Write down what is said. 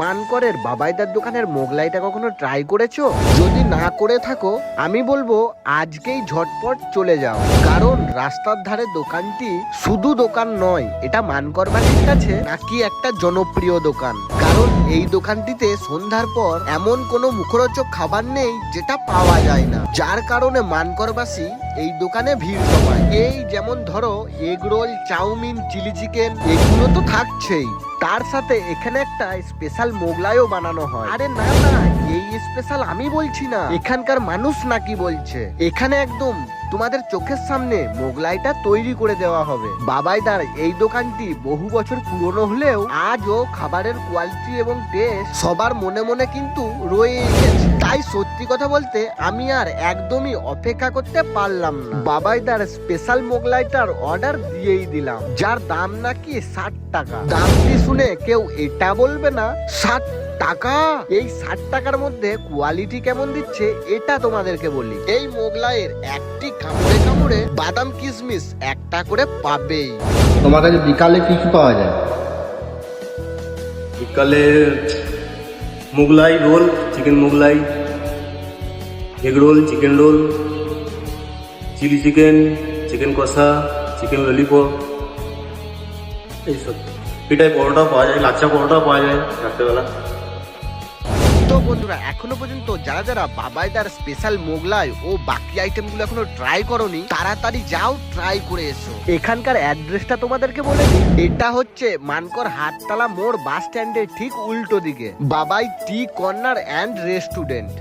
মানকরের বাবাইদার দোকানের মোগলাইটা কখনো ট্রাই করেছ? যদি না করে থাকো, আমি বলব আজকেই ঝটপট চলে যাও। কারণ রাস্তার ধারে দোকানটি শুধু দোকান নয়, এটা মানকরবাসীর কাছে নাকি একটা জনপ্রিয় দোকান। কারণ এই দোকানটিতে সন্ধ্যার পর এমন কোনো মুখরোচক খাবার নেই যেটা পাওয়া যায় না। যার কারণে মানকরবাসী এই দোকানে ভিড় জমায়। এই যেমন ধরো egg roll chowmein, chilli chicken, এগুলো তো থাকছেই। তার সাথে এখানে একটা স্পেশাল মোগলাইও বানানো হয়। আরে না না স্পেশাল আমি বলছি না। এখানকার মানুষ নাকি বলছে। এখানে একদম তোমাদের চোখের সামনে মোগলাইটা তৈরি করে দেওয়া হবে। বাবাইদার এই দোকানটি বহু বছর পুরনো হলেও আজও খাবারের কোয়ালিটি এবং টেস্ট সবার মনে মনে কিন্তু রয়েই গেছে তাই সত্যি কথা বলতে আমি আর একদমই অপেক্ষা করতে পারলাম না। বাবাইদার স্পেশাল মোগলাইটার অর্ডার দিয়েই দিলাম, যার দাম নাকি ষাট টাকা। দামটি শুনে কেউ এটা বলবে না, ষাট টাকা? এই ষাট টাকার মধ্যে কোয়ালিটি কেমন দিচ্ছে এটা তোমাদেরকে বলি। এই মোগলাইয়ের একটি কামড়ে কামড়ে বাদাম কিশমিশ একটা করে পাবেই। তোমার কাছে বিকালে কি কি পাওয়া যায়? বিকালে Mughlai roll chicken Mughlai egg roll chicken roll chilli chicken chicken কষা চিকেন ললিপপ এইসব। এটাই পরোটা পাওয়া যায় লাচ্চা পরোটা পাওয়া যায় রাত্রেবেলা। তো বন্ধুরা, এখনও পর্যন্ত যারা যারা বাবাই তার স্পেশাল মোগলাই ও বাকি আইটেমগুলো এখনও ট্রাই করনি, তাড়াতাড়ি যাও ট্রাই করে এসো। এখানকার অ্যাড্রেসটা তোমাদেরকে বলে দিই। এটা হচ্ছে মানকর হাততলা মোড় বাস স্ট্যান্ডের ঠিক উল্টো দিকে। বাবাই টি কর্নার অ্যান্ড রেস্টুরেন্ট